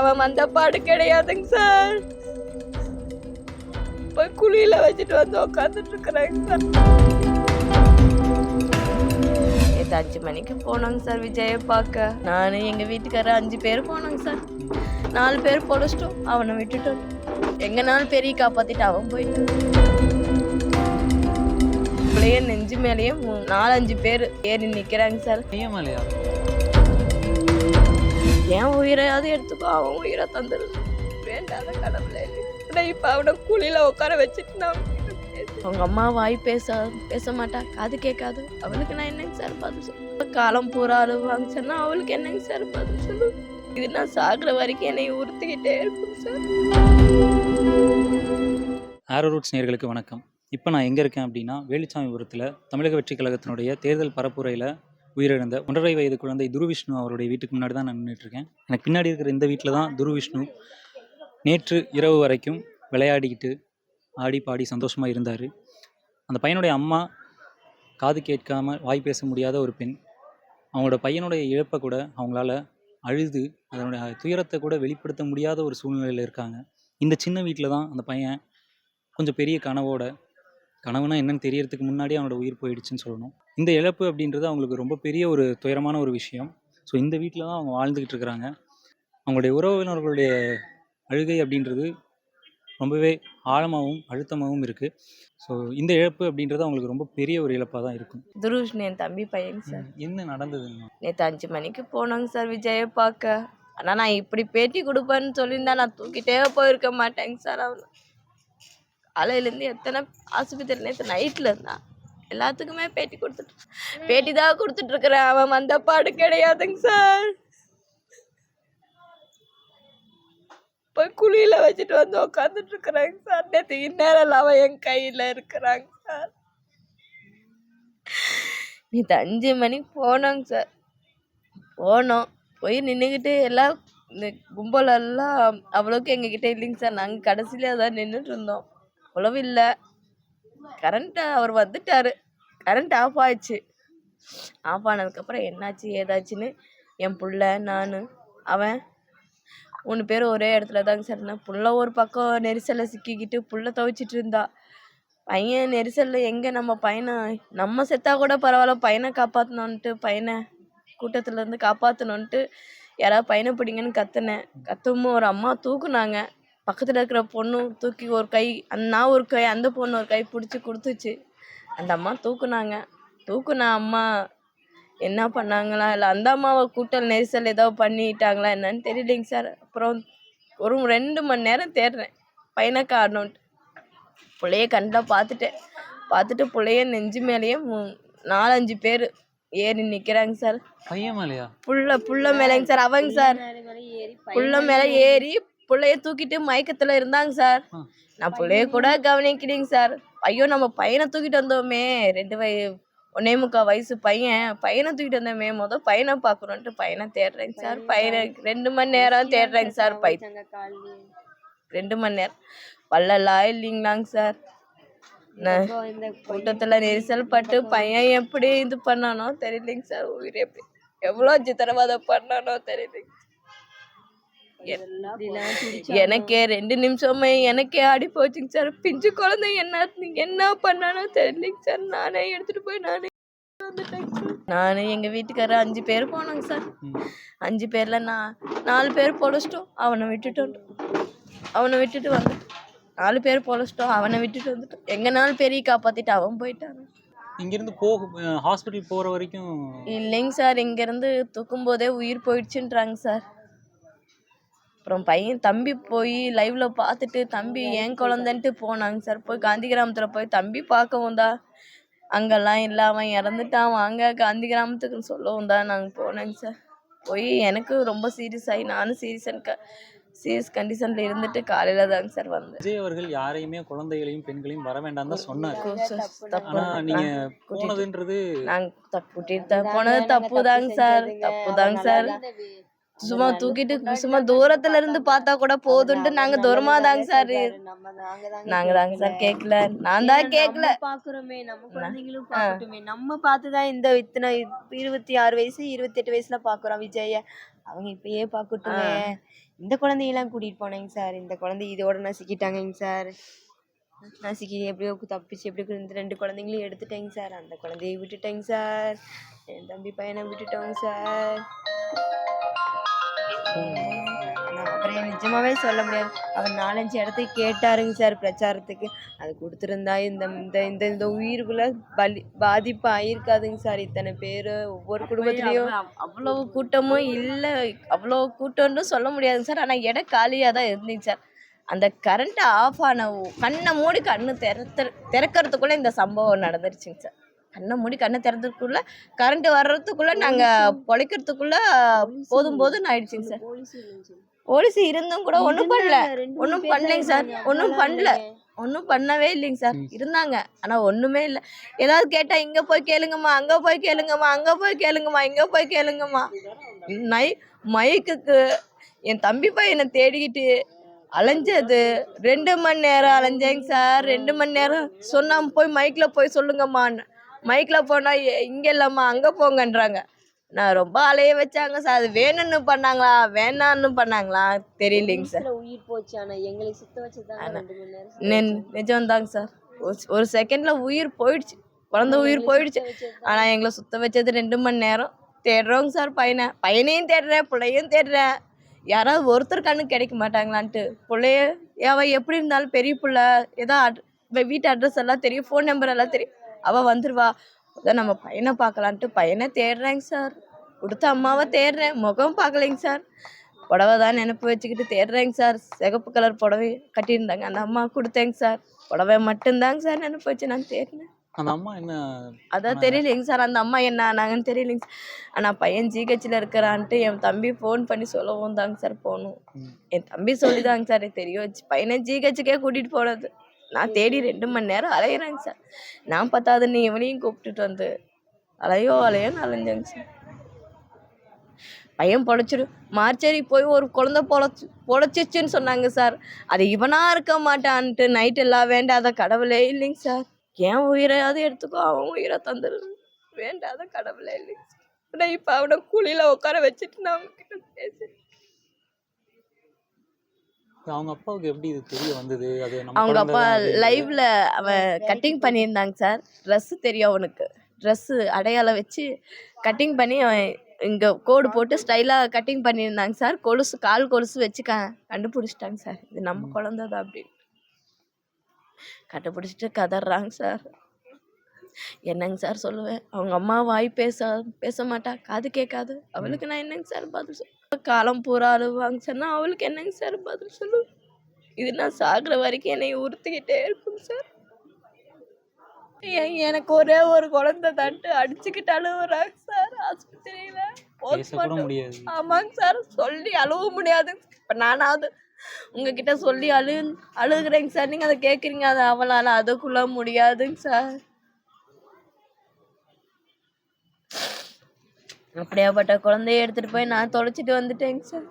அவன் வந்த பாடு கிடையாதுங்க சார். போய் குழியில வச்சுட்டு வந்து உட்காந்துட்டு இருக்கிறாங்க சார். நேற்று அஞ்சு மணிக்கு போனோங்க சார் விஜயை பார்க்க. நான் எங்க வீட்டுக்காரர் அஞ்சு பேர் போனோங்க சார். நாலு பேர் பொழைச்சிட்டோம். அவனை விட்டுட்டோம். எங்க நாலு பெரிய காப்பாத்திட்டு அவன் போயிட்டான். அப்படியே நெஞ்சு மேலேயே நாலஞ்சு பேர் ஏறி நிக்கிறாங்க சார். என் உயிரையாவது எடுத்துக்கோ அவன் உயிரை தந்துரு. வேண்டாத கடவுளே. ஆனா இப்ப அவனை குழியில உட்கார வச்சுட்டு நான் அவங்க அம்மா வாய் பேச பேச மாட்டா. காது கேட்காது. அவளுக்கு நான் என்னங்க சார் பதில் சொல்ல காலம் பூரா அழுவாங்க சொன்னா அவளுக்கு என்னங்க சார் பதில் சொல்லு இது நான் சாகுற வரைக்கும் என்னை உறுத்திக்கிட்டே இருக்கும் சார். ஆரோ ரூட்ஸ் நேர்களுக்கு வணக்கம். இப்போ நான் எங்கே இருக்கேன் அப்படின்னா வேலுச்சாமிபுரத்தில் தமிழக வெற்றி கழகத்தினுடைய தேர்தல் பரப்புரையில் உயிரிழந்த ஒன்றரை வயது குழந்தை துருவிஷ்ணு அவருடைய வீட்டுக்கு முன்னாடி தான் நான் நின்றுட்டு இருக்கேன் எனக்கு பின்னாடி இருக்கிற இந்த வீட்டில் தான் துருவிஷ்ணு நேற்று இரவு வரைக்கும் விளையாடிக்கிட்டு ஆடி பாடி சந்தோஷமாக இருந்தார். அந்த பையனுடைய அம்மா காது கேட்காம வாய் பேச முடியாத ஒரு பெண். அவங்களோட பையனுடைய இழப்பை கூட அவங்களால அழுது அதனுடைய துயரத்தை கூட வெளிப்படுத்த முடியாத ஒரு சூழ்நிலையில் இருக்காங்க. இந்த சின்ன வீட்டில் தான் அந்த பையன் கொஞ்சம் பெரிய கனவோட கனவுனா என்னன்னு தெரியறதுக்கு முன்னாடியே அவனோட உயிர் போயிடுச்சுன்னு சொல்லணும். இந்த இழப்பு அப்படின்றது அவங்களுக்கு ரொம்ப பெரிய ஒரு துயரமான ஒரு விஷயம். ஸோ இந்த வீட்டில் தான் அவங்க வாழ்ந்துக்கிட்டு இருக்கிறாங்க. அவங்களுடைய உறவினர்களுடைய அழுகை அப்படின்றது ரொம்பவே ஆழமாகவும் அழுத்தமாகவும் இருக்குது ஸோ இந்த இழப்பு அப்படின்றது அவங்களுக்கு ரொம்ப பெரிய ஒரு இழப்பாக தான் இருக்கும். துருஷ்ணு என் தம்பி பையங்க சார். என்ன நடந்ததுங்க? நேற்று அஞ்சு மணிக்கு போனோங்க சார் விஜயை பார்க்க. ஆனால் நான் இப்படி பேட்டி கொடுப்பேன்னு சொல்லியிருந்தா நான் தூக்கிட்டே போயிருக்க மாட்டேங்க சார் அவனை. காலையிலேருந்து எத்தனை ஆஸ்பத்திரி நேற்று நைட்டில் இருந்தான் எல்லாத்துக்குமே பேட்டி கொடுத்துட்டு பேட்டி தான் கொடுத்துட்ருக்குறேன் அவன் வந்த பாடு கிடையாதுங்க சார். போய் குழியில் வச்சுட்டு வந்து உட்காந்துட்ருக்குறாங்க சார். நேற்று இந்நேரம் அவன் என் கையில் இருக்கிறாங்க சார். நேற்று அஞ்சு மணிக்கு போனோங்க சார். போனோம். போய் நின்றுக்கிட்டு எல்லாம் இந்த கும்பலெல்லாம் அவ்வளோக்கு எங்ககிட்ட இல்லைங்க சார். நாங்கள் கடைசியில் தான் நின்றுட்டு இருந்தோம். அவ்வளவு இல்லை. கரண்ட் அவர் வந்துட்டார். கரண்ட் ஆஃப் ஆயிடுச்சு. ஆஃப் ஆனதுக்கப்புறம் என்னாச்சு ஏதாச்சுன்னு? என் புள்ள நான் அவன். மூணு பேரும் ஒரே இடத்துல தாங்க சார் இருந்தான் புள்ள ஒரு பக்கம் நெரிசலில் சிக்கிக்கிட்டு புள்ள துவைச்சிட்டு இருந்தா. பையன் நெரிசலில் எங்கே நம்ம பையனை? நம்ம செத்தா கூட பரவாயில்ல. பையனை காப்பாற்றணுன்ட்டு பையனை கூட்டத்துலேருந்து காப்பாற்றணுன்ட்டு யாராவது பையனை பிடிங்கன்னு கத்துனேன். கத்தவும் ஒரு அம்மா தூக்குனாங்க. பக்கத்தில் இருக்கிற பொண்ணும் தூக்கி ஒரு கை நான் ஒரு கை அந்த பொண்ணு ஒரு கை பிடிச்சி கொடுத்துச்சு. அந்த அம்மா தூக்குனாங்க. தூக்குன அம்மா என்ன பண்ணாங்களா? இல்லை அந்த அம்மாவை கூட்டல் நெரிசல் ஏதோ பண்ணிட்டாங்களா என்னன்னு தெரியலைங்க சார். அப்புறம் ஒரு ரெண்டு மணி நேரம் தேடுறேன். பையனை காரணம்ட்டு புள்ளைய கண்டில் பார்த்துட்டேன். பார்த்துட்டு புள்ளைய நெஞ்சு மேலேயே நாலஞ்சு பேர் ஏறி நிற்கிறாங்க சார். பையன்மலையா புள்ள புள்ள மேலேங்க சார். அவங்க சார். புள்ள மேலே ஏறி புள்ளைய தூக்கிட்டு மயக்கத்துல இருந்தாங்க சார். நான் புள்ளைய கூட கவனிக்கலைங்க சார். ஐயோ நம்ம பையனை தூக்கிட்டு வந்தோமே. ரெண்டு வய ஒன்னே முக்கால் வயசு பையன். பையனை தூக்கிட்டு வந்தோமே. மொதல் பையனை பார்க்கணுன்ட்டு பையனை தேடுறேங்க சார். பையனை ரெண்டு மணி நேரம் தேடுறேங்க சார் பை ரெண்டு மணி நேரம். பல்லலாம் இல்லைங்களாங்க சார். கூட்டத்துல நெரிசல் பட்டு பையன் எப்படி இது பண்ணானோ தெரியலைங்க சார். உயிர் எப்படி எவ்வளோ சித்திரவதை பண்ணானோ தெரியலைங்க. எனக்கே ரெண்டு நிமிஷமே எனக்கே ஆடி போச்சுங்க சார். பிஞ்சு குழந்தை என்ன என்ன பண்ணானோ தெரியலைங்க சார். நானே எடுத்துட்டு போய் நானே நானு எங்க வீட்டுக்காரர் அஞ்சு பேர் போனோங்க சார். அஞ்சு பேர்ல நான் நாலு பேர் பொழைச்சிட்டோம். அவனை விட்டுட்டு வந்துட்டோம். அவனை விட்டுட்டு வந்துட்டோம். நாலு பேர் பொழைச்சிட்டோம். அவனை விட்டுட்டு வந்துட்டோம். எங்கனாலும் பெரிய காப்பாத்திட்டு அவன் போயிட்டான். இங்கேருந்து போக ஹாஸ்பிட்டல் போகிற வரைக்கும் இல்லைங்க சார். இங்கேருந்து தூக்கும் போதே உயிர் போயிடுச்சுன்றாங்க சார். அப்புறம் பையன் தம்பி போய் லைவ்ல பார்த்துட்டு தம்பி என் குழந்தைன்ட்டு போனாங்க சார் போய் காந்தி கிராமத்தில் போய் தம்பி பார்க்கவும் தான் அங்கெல்லாம் இல்லை அவன் இறந்துட்டான். வாங்க காந்தி கிராமத்துக்குன்னு சொல்லவும் தான் நாங்கள் போனோங்க சார் போய் எனக்கு ரொம்ப சீரியஸ் ஆகி நானும் சீரியஸ் க சீரியஸ் கண்டிஷனில் இருந்துட்டு காலையில் தாங்க சார் வந்தேன். விஜய் அவர்கள் யாரையுமே குழந்தைகளையும் பெண்களையும் வர வேண்டாம் தான் சொன்னார். தப்பு ஆனா நீங்க கூட்டிட்டு- போனதுன்றது நாங்க தப்பு கூட்டிட்டு போனது தப்பு தாங்க சார் தப்பு தாங்க சார் சும்மா தூக்கிட்டு சும்மா தூரத்துல இருந்து பார்த்தா கூட போதுன்ட்டு நாங்க தூரமா தாங்க சார். நாங்க தாங்க சார் கேக்கல. நான் தான் கேக்கல. பாக்குறோமே நம்ம குழந்தைங்களும் பார்க்கட்டுமே நம்ம பார்த்துதான் இந்த இத்தனை இருபத்தி ஆறு வயசு இருபத்தி எட்டு வயசுல பாக்குறோம் விஜய அவங்க இப்பயே பார்க்கட்டுமே இந்த குழந்தையெல்லாம் கூட்டிட்டு போனேங்க சார். இந்த குழந்தை இதோட நசுக்கிட்டாங்கங்க சார். நசுக்கி எப்படியோ தப்பிச்சு எப்படியோ இந்த ரெண்டு குழந்தைங்களையும் எடுத்துட்டேங்க சார். அந்த குழந்தைய விட்டுட்டேங்க சார். என் தம்பி பையனை விட்டுட்டோங்க சார். அப்புறம் நிஜமாவே சொல்ல முடியாது. அவர் நாலஞ்சு இடத்துக்கு கேட்டாருங்க சார் பிரச்சாரத்துக்கு. அது கொடுத்துருந்தா இந்த இந்த இந்த இந்த உயிருக்குள்ள பலி பாதிப்பு ஆயிருக்காதுங்க சார். இத்தனை பேர் ஒவ்வொரு குடும்பத்துலேயும் அவ- அவ்வளவு கூட்டமும் இல்லை அவ்வளோ கூட்டம்னு சொல்ல முடியாதுங்க சார். ஆனால் இடம் காலியாக தான் இருந்துச்சு சார். அந்த கரண்ட் ஆஃப் ஆன கண்ணை மூடி கண்ணு திறத்து திறக்கிறதுக்குள்ள இந்த சம்பவம் நடந்துருச்சுங்க சார். கண்ணை மூடி கண்ணை திறக்கிறதுக்குள்ள கரண்ட் வர்றதுக்குள்ள நாங்கள் பொழைக்கிறதுக்குள்ள போதும் போதும் ஆயிடுச்சுங்க சார். போலீஸ் இருந்தும் கூட ஒன்றும் பண்ணல. ஒண்ணும் பண்ணலைங்க சார். ஒண்ணும் பண்ணல. ஒன்றும் பண்ணவே இல்லைங்க சார். இருந்தாங்க. ஆனால் ஒன்றுமே இல்லை. ஏதாவது கேட்டால் இங்கே போய் கேளுங்கம்மா அங்கே போய் கேளுங்கம்மா அங்கே போய் கேளுங்கம்மா இங்கே போய் கேளுங்கம்மா. நை மைக்குக்கு என் தம்பி பையனை தேடிக்கிட்டு அலைஞ்சது. ரெண்டு மணி நேரம் அலைஞ்சேங்க சார். ரெண்டு மணி நேரம் சொன்னா போய் மைக்கில் போய் சொல்லுங்கம்மான்னு. மைக்கில் போனால் இங்கே இல்லைம்மா அங்கே போங்கன்றாங்க. நான் ரொம்ப அலைய வச்சாங்க சார். அது வேணும்னு பண்ணாங்களா? வேணான்னு பண்ணாங்களா? தெரியலைங்க சார். உயிர் போச்சு ஆனா எங்களை சுத்த நெ- நிஜம்தாங்க சார். ஒரு- செகண்ட்ல உயிர் போயிடுச்சு. குழந்தை உயிர் போயிடுச்சு. ஆனா எங்களை சுத்த வச்சது ரெண்டு மணி நேரம். தேடுறோங்க சார் பையனை. பையனையும் தேடுறேன் பிள்ளையும் தேடுறேன். யாராவது ஒருத்தர் கண்ணு கிடைக்க மாட்டாங்களான்ட்டு. பிள்ளைய அவ எப்படி இருந்தாலும் பெரிய பிள்ளை ஏதோ வீட்டு அட்ரஸ் எல்லாம் தெரியும் ஃபோன் நம்பர் எல்லாம் தெரியும். அவ வந்துருவா. அதான் நம்ம பையனை பார்க்கலான்ட்டு பையனை தேடுறேங்க சார். கொடுத்த அம்மாவை தேடுறேன். முகம் பார்க்கலைங்க சார். புடவை தான் நினப்பு வச்சுக்கிட்டு தேடுறேங்க சார். சிகப்பு கலர் புடவை கட்டியிருந்தாங்க. அந்த அம்மா கொடுத்தேங்க சார். புடவை மட்டும்தாங்க சார் நினப்பு வச்சு நான் தேடினேன். அந்த அம்மா என்ன அதான் தெரியலைங்க சார். அந்த அம்மா என்ன ஆனாங்கன்னு தெரியலைங்க சார். ஆனால் பையன் ஜிஹெச்சில் இருக்கிறான்ட்டு என் தம்பி ஃபோன் பண்ணி சொல்லவும் தாங்க சார் போகணும். என் தம்பி சொல்லிதாங்க சார். எனக்கு தெரிய வச்சு பையனை ஜிஹெச்சுக்கே கூட்டிகிட்டு போனது. நான் தேடி ரெண்டு மணி நேரம் அலையிறேங்க சார் நான் பத்தாதுன்னு இவனையும் கூப்பிட்டுட்டு வந்து. அலையோ அலையோன்னு அலைஞ்சேங்க சார் பையன் பொழைச்சிடு மார்ச்சேரி போய் ஒரு குழந்த பொழைச்சி பொழைச்சிச்சுன்னு சொன்னாங்க சார் அது இவனா இருக்க மாட்டான்ட்டு நைட் எல்லாம் வேண்டாத கடவுளே இல்லைங்க சார் என் உயிரையாவது எடுத்துக்கோ அவன் உயிரை தந்துடு வேண்டாத கடவுளே இல்லைங்க சார் ஆனால் இப்போ அவனை குழியில உட்கார வச்சுட்டு நான் அவன்கிட்ட பேசுறேன். அவங்க அப்பாவுக்கு எப்படி இது தெரிய வந்தது? அது நம்ம அவங்க குழந்தை அப்பா. லைவ்ல அவன் கட்டிங் பண்ணியிருந்தாங்க சார். ட்ரெஸ்ஸு தெரியும் அவனுக்கு. ட்ரெஸ்ஸு அடையாளம் வச்சு கட்டிங் பண்ணி அவன் இங்கே கோடு போட்டு ஸ்டைலாக கட்டிங் பண்ணியிருந்தாங்க சார். கொலுசு கால் கொலுசு வச்சு க கண்டுபிடிச்சிட்டாங்க சார். இது நம்ம. குழந்தை தான் அப்படின்னு கண்டுபிடிச்சிட்டு கதறாங்க சார். என்னங்க சார் சொல்லுவேன்? அவங்க அம்மா வாய் பேச பேச மாட்டா. காது கேட்காது. அவளுக்கு நான் என்னங்க சார் பதில் சொல்லுவேன் காலம் பூரா அழுவாங்க சொன்னா அவளுக்கு என்னங்க சார் பதில் சொல்லுவேன் இது நான் சாகுற வரைக்கும் என்னை உறுத்திக்கிட்டே இருக்கும் சார். எனக்கு ஒரே ஒரு குழந்தை தட்டு அடிச்சுக்கிட்டு அழுவுறாங்க சார் ஆஸ்பத்திரியில. ஆமாங்க சார் சொல்லி அழுவ முடியாது. இப்போ நானாவது உங்ககிட்ட சொல்லி அழு அழுகுறேங்க சார். நீங்கள் அதை கேட்குறீங்க அது அவளால் அதுக்குள்ள முடியாதுங்க சார். அப்படியாப்பட்ட குழந்தைய எடுத்துட்டு போய் நான் தொலைச்சிட்டு வந்துட்டேங்க சார்.